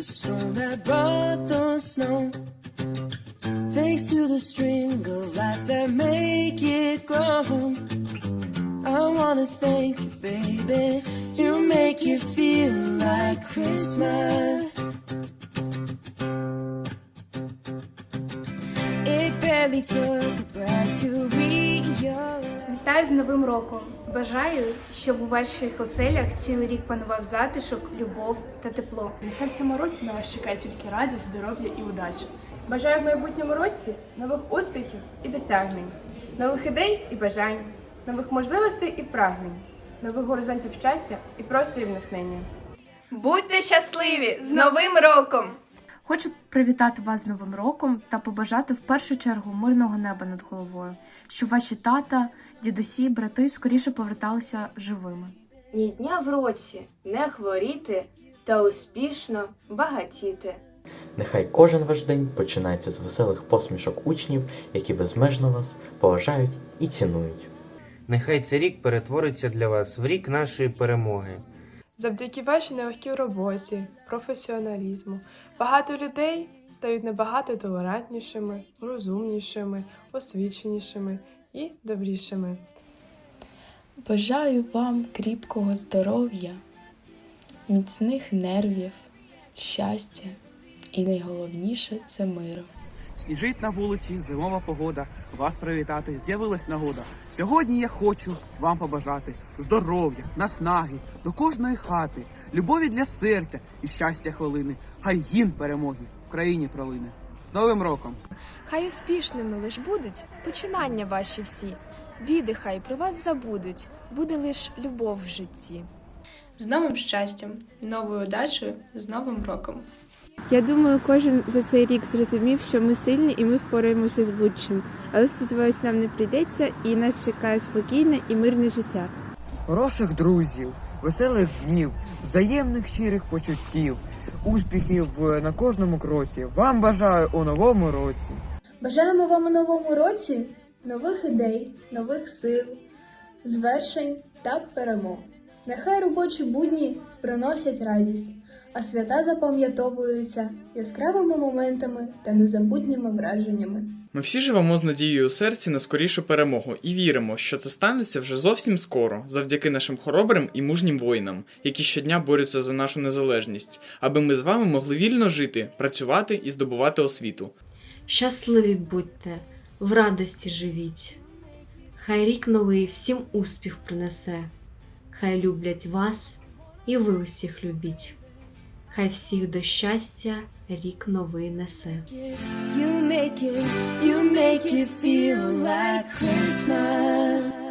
the storm that brought the snow. Thanks to the string of lights that make it glow. I wanna thank you, baby. You make it feel like Christmas. It barely took a breath to reach. Вітаю з Новим роком! Бажаю, щоб у ваших оселях цілий рік панував затишок, любов та тепло. Нехай в цьому році на вас чекає тільки радість, здоров'я і удача. Бажаю в майбутньому році нових успіхів і досягнень, нових ідей і бажань, нових можливостей і прагнень, нових горизонтів щастя і просторів натхнення. Будьте щасливі з Новим роком! Хочу привітати вас з Новим роком та побажати в першу чергу мирного неба над головою, щоб ваші тата, дідусі, брати скоріше поверталися живими. Ні дня в році не хворіти та успішно багатіти. Нехай кожен ваш день починається з веселих посмішок учнів, які безмежно вас поважають і цінують. Нехай цей рік перетвориться для вас в рік нашої перемоги. Завдяки вашій нелегкій роботі, професіоналізму, багато людей стають набагато толерантнішими, розумнішими, освіченішими і добрішими. Бажаю вам кріпкого здоров'я, міцних нервів, щастя і найголовніше це миру. Сніжить на вулиці, зимова погода. Вас привітати, з'явилась нагода. Сьогодні я хочу вам побажати здоров'я, наснаги до кожної хати, любові для серця і щастя хвилини. Хай гімн перемоги в країні пролине. З Новим роком! Хай успішними лиш будуть починання ваші всі. Біди хай про вас забудуть, буде лиш любов в житті. З новим щастям, новою удачею, з Новим роком. Я думаю, кожен за цей рік зрозумів, що ми сильні і ми впораємося з будь-чим. Але сподіваюся, нам не прийдеться, і нас чекає спокійне і мирне життя. Хороших друзів, веселих днів, взаємних щирих почуттів, успіхів на кожному кроці. Вам бажаю у новому році. Бажаємо вам у новому році нових ідей, нових сил, звершень та перемог. Нехай робочі будні приносять радість, а свята запам'ятовуються яскравими моментами та незабутніми враженнями. Ми всі живемо з надією у серці на скорішу перемогу і віримо, що це станеться вже зовсім скоро, завдяки нашим хоробрим і мужнім воїнам, які щодня борються за нашу незалежність, аби ми з вами могли вільно жити, працювати і здобувати освіту. Щасливі будьте, в радості живіть. Хай рік новий всім успіх принесе. Хай люблять вас і ви усіх любіть. Хай всіх до щастя рік новий несе. You make it, you make it feel like Christmas.